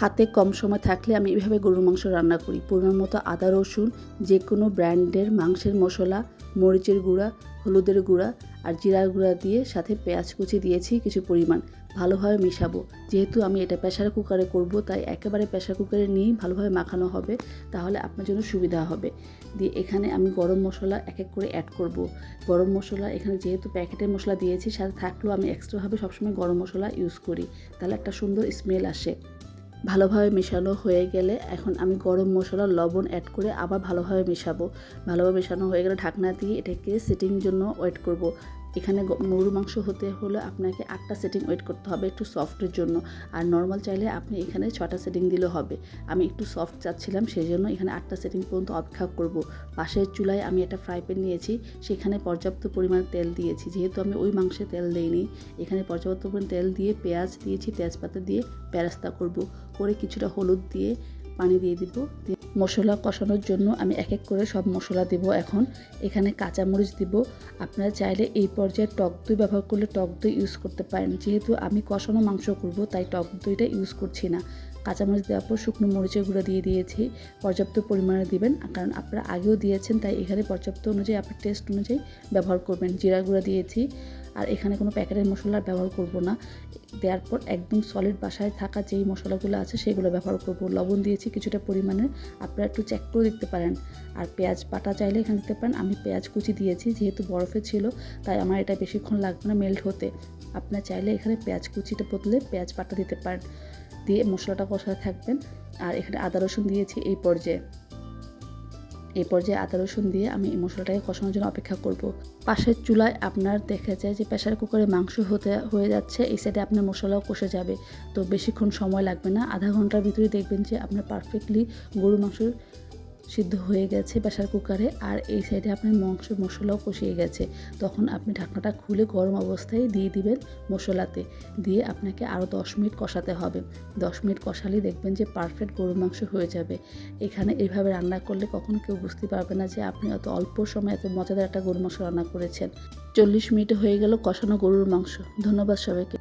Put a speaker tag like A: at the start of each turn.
A: হাতে কম সময় থাকলে আমি এভাবে গরুর মাংস রান্না করি। পরিমাণ মতো আদা, রসুন যে কোনো ব্র্যান্ডের মাংসের মশলা, মরিচের গুঁড়া, হলুদের গুঁড়া আর জিরার গুঁড়া দিয়ে সাথে পেঁয়াজ কুচি দিয়েছি কিছু পরিমাণ। ভালোভাবে মেশাবো। যেহেতু আমি এটা প্রেশার কুকারে করব, তাই একেবারে প্রেশার কুকারে নিয়েই ভালোভাবে মাখানো হবে, তাহলে আপনার জন্য সুবিধা হবে। দিয়ে এখানে আমি গরম মশলা এক এক করে অ্যাড করব। গরম মশলা এখানে যেহেতু প্যাকেটের মশলা দিয়েছি, সাথে থাকলেও আমি এক্সট্রাভাবে সবসময় গরম মশলা ইউজ করি। তাহলে একটা সুন্দর স্মেল আসে। ভালোভাবে মেশানো হয়ে গেলে এখন আমি গরম মশলা, লবণ অ্যাড করে আবার ভালোভাবে মেশাবো। ভালোভাবে মেশানো হয়ে গেলে ঢাকনা দিয়ে এটাকে সেটিং জন্য ওয়েট করব। এখানে গ- গরুর মাংস হতে হলে আপনাকে আটটা সেটিং ওয়েট করতে হবে একটু সফটের জন্য। আর নর্মাল চাইলে আপনি এখানে ছটা সেটিং দিলে হবে। আমি একটু সফট চাচ্ছিলাম সেই জন্য এখানে আটটা সেটিং পর্যন্ত অপেক্ষা করব। পাশের চুলায় আমি একটা ফ্রাই প্যান নিয়েছি, সেখানে পর্যাপ্ত পরিমাণে তেল দিয়েছি। যেহেতু আমি ওই মাংসে তেল দিইনি, এখানে পর্যাপ্ত পরিমাণ তেল দিয়ে পেঁয়াজ দিয়েছি, তেজপাতা দিয়ে পেরাস্তা করব। করে কিছুটা হলুদ দিয়ে পানি দিয়ে দিব। মশলা কষানোর জন্য আমি এক এক করে সব মশলা দেব এখন। এখানে কাঁচামরিচ দিব। আপনারা চাইলে এই পর্যায়ে টক দই ব্যবহার করলে টক দই ইউজ করতে পারেন। যেহেতু আমি কষানো মাংস করব, তাই টক দইটা ইউজ করছি না। কাঁচামরিচ দেওয়ার পর শুকনো মরিচের গুঁড়ো দিয়ে দিয়েছি। পর্যাপ্ত পরিমাণে দিবেন, কারণ আপনারা আগেও দিয়েছেন, তাই এখানে পর্যাপ্ত অনুযায়ী, আপনার টেস্ট অনুযায়ী ব্যবহার করবেন। জিরা গুঁড়া দিয়েছি। আর এখানে কোনো প্যাকেটের মশলা ব্যবহার করব না। দেওয়ার পর একদম সলিড বাসায় থাকা যেই মশলাগুলো আছে সেগুলো ব্যবহার করব। লবণ দিয়েছি কিছুটা পরিমাণে। আপনারা একটু চেক করে দেখতে পারেন। আর পেঁয়াজ বাটা চাইলে এখানে দিতে পারেন। আমি পেঁয়াজ কুচি দিয়েছি, যেহেতু বরফে ছিল, তাই আমার এটা বেশিক্ষণ লাগবে না মেল্ট হতে। আপনার চাইলে এখানে পেঁয়াজ কুচিটা বদলে পেঁয়াজ বাটা দিতে পারেন। দিয়ে মশলাটা কষাতে থাকবেন। আর এখানে আদা রসুন দিয়েছি এই পর্যায়ে। এই পর্যায়ে আদা, রসুন দিয়ে আমি এই মশলাটাকে কষানোর জন্য অপেক্ষা করব। পাশের চুলায় আপনার দেখা যায় যে প্রেশার কুকারে মাংস হতে, হয়ে যাচ্ছে, এই সাইডে আপনার মশলাও কষে যাবে। তো বেশিক্ষণ সময় লাগবে না। আধা ঘণ্টার ভিতরে দেখবেন যে আপনার পারফেক্টলি গরু মাংস সিদ্ধ হয়ে গেছে প্রেশার কুকারে আর এই সাইডে আপনার মাংস মশলাও কষিয়ে গেছে। তখন আপনি ঢাকনাটা খুলে গরম অবস্থায় দিয়ে দিবেন মশলাতে। দিয়ে আপনাকে আরও দশ মিনিট কষাতে হবে। দশ মিনিট কষালেই দেখবেন যে পারফেক্ট গরুর মাংস হয়ে যাবে। এখানে এইভাবে রান্না করলে কখনো কেউ বুঝতে পারবে না যে আপনি অত অল্প সময় এত মজাদার একটা গরুর মাংস রান্না করেছেন। চল্লিশ মিনিট হয়ে গেল কষানো গরুর মাংস। ধন্যবাদ সবাইকে।